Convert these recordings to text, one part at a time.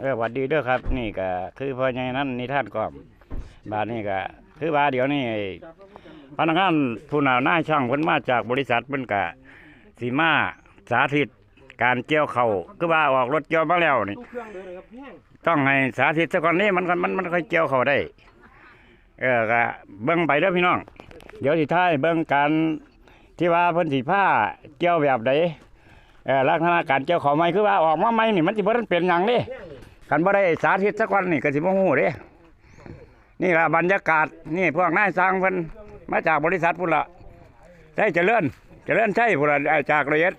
เออหวัดดีเด้อครับ นี่ก็คือพ่อใหญ่นั้นนิทานก่อมบาดนี้ก็คือว่าเดี๋ยวนี้พนักงานผู้นาหน้าช่างเพิ่นมาจากบริษัทเพิ่นก็สีมาสาธิตการเกี่ยวเขาวคือว่าออกรถเกี่ยวมาแล้วนี่ต้องให้สาธิตซะก่อนนี่มันมันมันค่อยเกี่ยวเข่าได้ เออก็เบิ่งไปเด้อพี่น้อง เดี๋ยวสิท้ายเบิ่งการที่ว่าเพิ่นสิผ้าเกี่ยวแบบใดเออลักษณะการเกี่ยวเข่าไม้คือว่าออกมาใหม่นี่มันสิบ่ทันเป็นหยังเด้คันบ่ได้สาธิตสักวันนี่ก็สิบ่ฮู้เด้นี่ล่ะบรรยากาศนี่พวกนายสร้างเพิ่นมาจากบริษัทพุ่นละได้เจริญเจริญใช่พุ่นละจากระยะ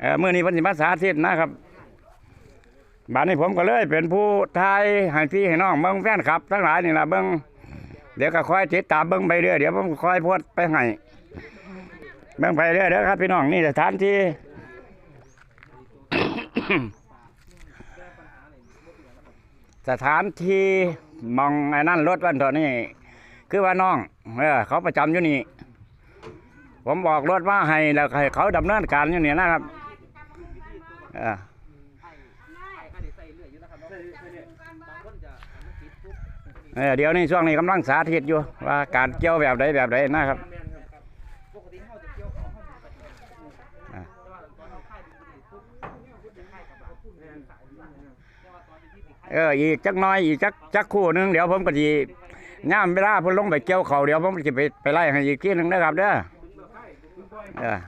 เออมื้อนี้เพิ่นสิมาสาธิตนะครับบัดนี้ผมก็เลยเป็นผู้ทายให้พี่ให้น้องเบิ่งแฟนคลับ ทั้งหลายนี่ล่ะเบิ่งเดี๋ยวก็คอยติดตามเบิ่งไปเรื่อยเดี๋ยวผมคอยพสต์ไปให้เบิ่งไปเรื่อยเด้อครับพี่น้องนี่สถานที่ สถานที่มองไอ้นั่นรถวันตัวนี้คือว่าน้องเออเขาประจำอยู่นี่ ผมบอกรถว่าให้แล้วให้เขาดำเนินการอยู่นี่นะครับเออเออเดี๋ยวนี้ช่วงนี้กำลังสาธิตอยู่ว่าการเกี่ยวแบบใดแบบใดนะครับ เราพูดแมนสายแมนแต่ว่าตอนที่พี่ค่ายเอออีกจักหน้อยอีกจักจักคู่หนึงเดี๋ยวผมก็จะย่ามเวลาเพิ่นลงไปเกี่ยวเขาวเดี๋ยวผมจะไปไปไล่ให้อีกทีหนึงนะครับเด้อเออ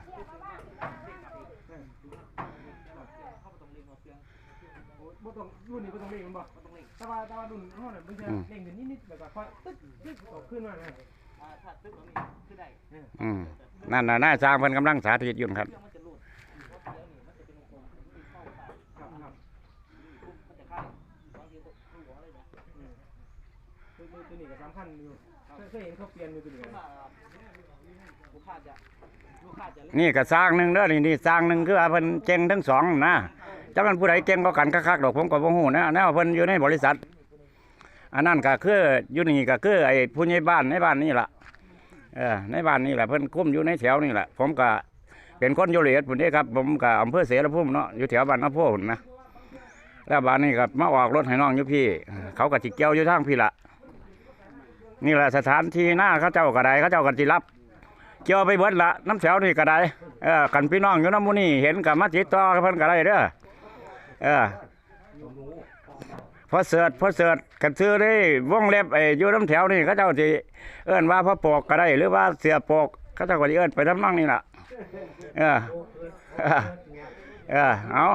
บ่ต้องรุ่นนี้บ่ต้องเร่งมันบ่ต้องเร่งแต่ว่าแต่ว่ารุ่นเขาเนี่ยมันจะเร่งกันนิดๆแล้วก็ค่อยตึ๊ดตึ๊ดออกขึ้นมานะถ้าตึ๊ดตรงนี้คือได้อืมนั่นน่ะหน้าสร้างเพิ่นกำลังสาธิตอยู่ครับครับครับ ตัวตัวตัวนี้ก็สำคัญอยู่เคยเห็นเขาเปลี่ยนอยู่ตัวนี้ลูกค้าจะลูกค้าจะนี่ก็สร้างหนึ่งเด้อนี่นี่สร้างหนึ่งคือว่าเพิ่นเก่งทั้งสองนะจักมันผู้ใดเก่งกว่ากันคักๆดอกผมก็บ่ฮู้นะแนวเพิ่นอยู่ในบริษัท อันนั้นก็คืออยู่นี่ก็คือไอ้ผู้ใหญ่บ้านในบ้านนี่ล่ะเออในบ้านนี่แหละเพิ่นคุ้มอยู่ในแถวนี่แหละผมก็เป็นคนโยเลตพุ่นเด้ครับผมก็อำเภอเสรภูมิเนาะอยู่แถวบ้านนาโพพุ่นนะแล้วบ้านนี้ก็มาออกรถให้น้องอยู่พี่ เขาก็สิเกี่ยวอยู่ทางพี่ละ นี่แหละสถานที่หน้าเขาเจ้าก็ได้เขาเจ้าก็สิรับ เกี่ยวไปเบิดละน้ำแถวนี่ก็ได้เออกันพี่น้องอยู่น้ำมูนี่เห็นกับมาติดต่อเพิ่นก็ได้เด้อเออพอเสิร์ชพอเสิร์ชกันซื้อได้วงเล็บไอ้อยู่น้ำแถวนี่เขาเจ้าสิเอิ้นว่าพระโปกก็ได้ หรือว่าเสือโปกเขาเจ้าก็สิเอิ้นไปทำนองนี้ล่ะเออเออเออเอา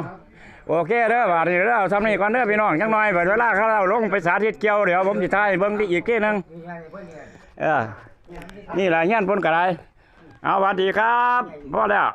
โอเคเด้อบาดนี้เด้อทำนี่ก่อนเด้อพี่น้องจังน้อยเวลาเขาเราลงไปสาธิตเกี่ยวเดี๋ยวผมสิทายเบิ่งที่อีกทีหนึงเออนี่ล่ะเฮียนเพิ่นก็ได้เอาสวัสดีครับพอแล้ว